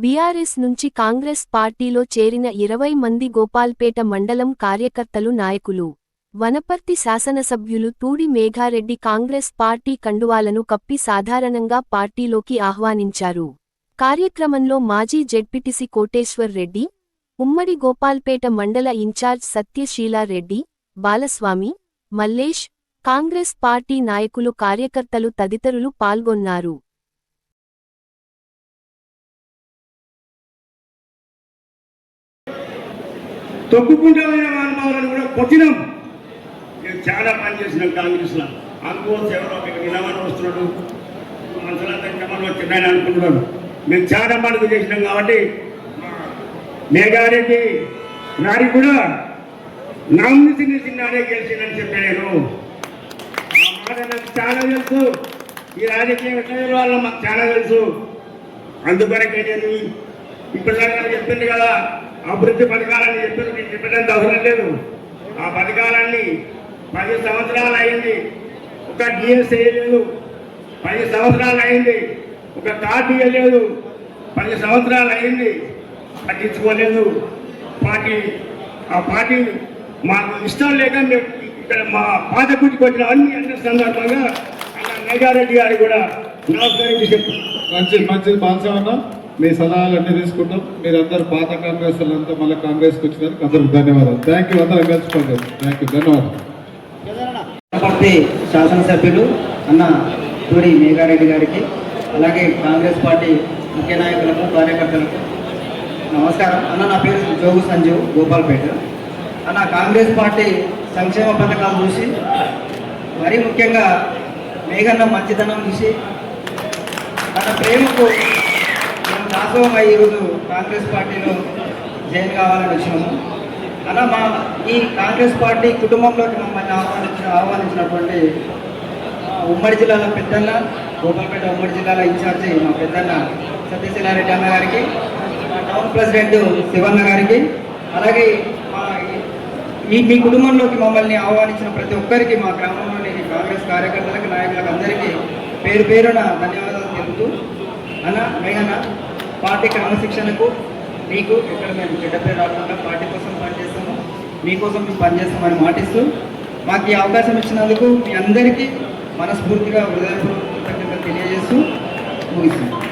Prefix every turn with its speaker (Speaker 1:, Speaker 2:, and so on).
Speaker 1: BRS నుంచి కాంగ్రెస్ పార్టీలో చేరిన ఇరవై మంది గోపాల్పేట మండలం కార్యకర్తలు నాయకులు. వనపర్తి శాసనసభ్యులు తూడి మేఘారెడ్డి కాంగ్రెస్ పార్టీ కండువాలను కప్పి సాధారణంగా పార్టీలోకి ఆహ్వానించారు. కార్యక్రమంలో మాజీ జడ్పిటిసి కోటేశ్వర్ రెడ్డి ఉమ్మడి గోపాల్పేట మండల incharge Satyasheela Reddy Balaswamy Mallesh Congress party నాయకులు కార్యకర్తలు తదితరులు పాల్గొన్నారు.
Speaker 2: తొక్కుకుంటామైన మహానుభావులను కూడా కొట్టినాం. నేను చాలా పని చేసినాం కాంగ్రెస్లో. అందుకోసం ఎవరో ఒక నిలవని వస్తున్నాడు. మనసులంతా క్రమంలో వచ్చిందని అనుకుంటున్నాడు. మేము చాలా మటుకు చేసినాం కాబట్టి మేఘారెడ్డి గారికి కూడా నమ్మితి చిన్నాడే గెలిచిందని చెప్పాను నేను. నాకు చాలా తెలుసు. ఈ రాజకీయ విషయాల వాళ్ళు మాకు చాలా తెలుసు. అందుకొరకే నేను ఇప్పటిదాకా చెప్పింది కదా అభివృద్ధి పథకాలని చెప్పింది నేను చెప్పడానికి అవసరం లేదు. ఆ పథకాలన్నీ పది సంవత్సరాలు అయింది. ఒక డిఎస్ వేయలేదు పది సంవత్సరాలు అయింది. ఒక కార్డు ఇవ్వలేదు పది సంవత్సరాలు అయింది. పట్టించుకోలేదు. పార్టీ ఆ పార్టీ మాకు ఇష్టం లేక మేము ఇక్కడ మా పాత గుడికి వచ్చిన అన్ని అన్ని సందర్భంగా అన్న మెగారెడ్డి గారు కూడా నమస్కరించి చెప్తున్నాను
Speaker 3: మంచిది మంచిది బాగా మీ సలహాలు అన్ని తీసుకుంటాం మీరందరూ పాత కాంగ్రెస్ వాళ్ళంతా మళ్ళీ కాంగ్రెస్కి వచ్చినందుకు అందరికి ధన్యవాదాలు. థ్యాంక్ యూ అందరం కలుసుకోండి థ్యాంక్ యూ ధన్యవాదాలు.
Speaker 4: పార్టీ శాసనసభ్యులు అన్న తూడి మేఘారెడ్డి గారికి అలాగే కాంగ్రెస్ పార్టీ ముఖ్య నాయకులకు కార్యకర్తలకు నమస్కారం. అన్న నా పేరు జోగు సంజీవ్ గోపాల్పేట. అన్న కాంగ్రెస్ పార్టీ సంక్షేమ పథకాలు చూసి మరీ ముఖ్యంగా మేఘన్న మంచితనం చూసి తన ప్రేమకు మేము ఈరోజు కాంగ్రెస్ పార్టీలో జాయిన్ కావాలని వచ్చినాము. అన్న మా ఈ కాంగ్రెస్ పార్టీ కుటుంబంలోకి మమ్మల్ని ఆహ్వానించిన ఆహ్వానించినటువంటి ఉమ్మడి జిల్లాలో పెద్దన్న గోపాల్పేట ఉమ్మడి జిల్లాలో ఇన్ఛార్జి మా పెద్దన్న సత్యశీలారెడ్డి అన్న గారికి మా టౌన్ ప్రెసిడెంట్ శివన్న గారికి అలాగే మా ఈ మీ కుటుంబంలోకి మమ్మల్ని ఆహ్వానించిన ప్రతి ఒక్కరికి మా గ్రామంలోని కాంగ్రెస్ కార్యకర్తలకు నాయకులకు అందరికీ పేరు పేరున ధన్యవాదాలు తెలుపుతూ అన్న మేఘన్న పార్టీ క్రమశిక్షణకు మీకు ఇక్కడ మేము చెడ్డపై రాకుండా పార్టీ కోసం పనిచేస్తాము. మీకోసం మేము పనిచేస్తామని మాటిస్తూ మాకు ఈ అవకాశం ఇచ్చినందుకు మీ అందరికీ మనస్ఫూర్తిగా హృదయపూర్వక కృతజ్ఞతలు తెలియజేస్తూ ముగిస్తున్నాం